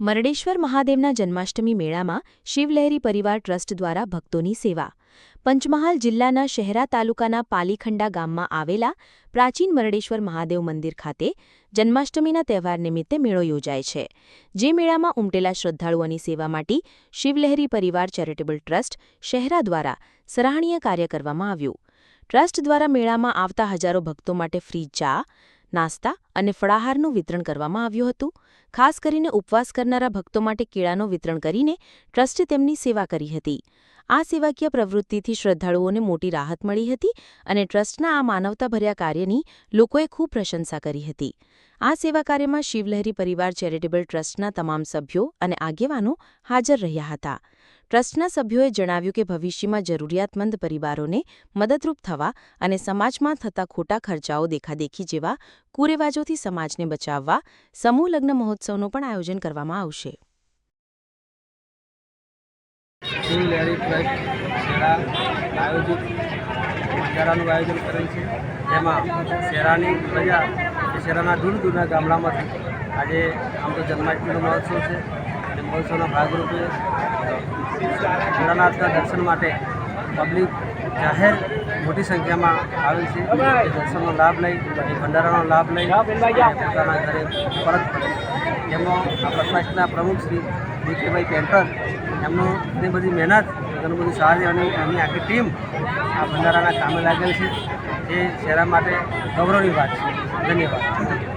મરડેશ્વર મહાદેવના જન્માષ્ટમી મેળામાં શિવલહેરી પરિવાર ટ્રસ્ટ દ્વારા ભક્તોની સેવા. પંચમહાલ જિલ્લાના શહેરા તાલુકાના પાલીખંડા ગામમાં આવેલા પ્રાચીન મરડેશ્વર મહાદેવ મંદિર ખાતે જન્માષ્ટમીના તહેવાર નિમિત્તે મેળો યોજાય છે. જે મેળામાં ઉમટેલા શ્રદ્ધાળુઓની સેવા માટે શિવલહેરી પરિવાર ચેરિટેબલ ટ્રસ્ટ શહેરા દ્વારા સરાહનીય કાર્ય કરવામાં આવ્યું. ટ્રસ્ટ દ્વારા મેળામાં આવતા હજારો ભક્તો માટે ફ્રી ચા નાસ્તા અને ફળાહારનું વિતરણ કરવામાં આવ્યું હતું. ખાસ કરીને ઉપવાસ કરનારા ભક્તો માટે કેળાનું વિતરણ કરીને ટ્રસ્ટે તેમની સેવા કરી હતી. આ સેવાકીય પ્રવૃત્તિથી શ્રદ્ધાળુઓને મોટી રાહત મળી હતી અને ટ્રસ્ટના આ માનવતાભર્યા કાર્યની લોકોએ ખૂબ પ્રશંસા કરી હતી. આ સેવા કાર્યમાં શિવલહેરી પરિવાર ચેરિટેબલ ટ્રસ્ટના તમામ સભ્યો અને આગેવાનો હાજર રહ્યા હતા. ટ્રસ્ટના સભ્યોએ જણાવ્યું કે ભવિષ્યમાં જરૂરિયાતમંદ પરિવારોને મદદરૂપ થવા અને સમાજમાં થતા ખોટા ખર્ચાઓ દેખાદેખી જેવા કુરેવાજોથી સમાજને બચાવવા સમૂહ લગ્ન મહોત્સવનું પણ આયોજન કરવામાં આવશે. આજે આમ તો જન્માષ્ટમીનો મહોત્સવ છે. મહોત્સવના ભાગરૂપે ભોળાનાથના દર્શન માટે પબ્લિક જાહેર મોટી સંખ્યામાં આવે છે. એ દર્શનનો લાભ લઈ, એ ભંડારાનો લાભ લઈ પોતાના ઘરે પરત ફરે. એમાં આ પ્રકાશના પ્રમુખ શ્રી વિકેભાઈ પેન્ટર, એમનું એટલી બધી મહેનત, ઘણું બધું સારી અને એમની આખી ટીમ આ ભંડારાના કામે લાગેલ છે. એ શહેરા માટે ગૌરવની વાત છે. ધન્યવાદ.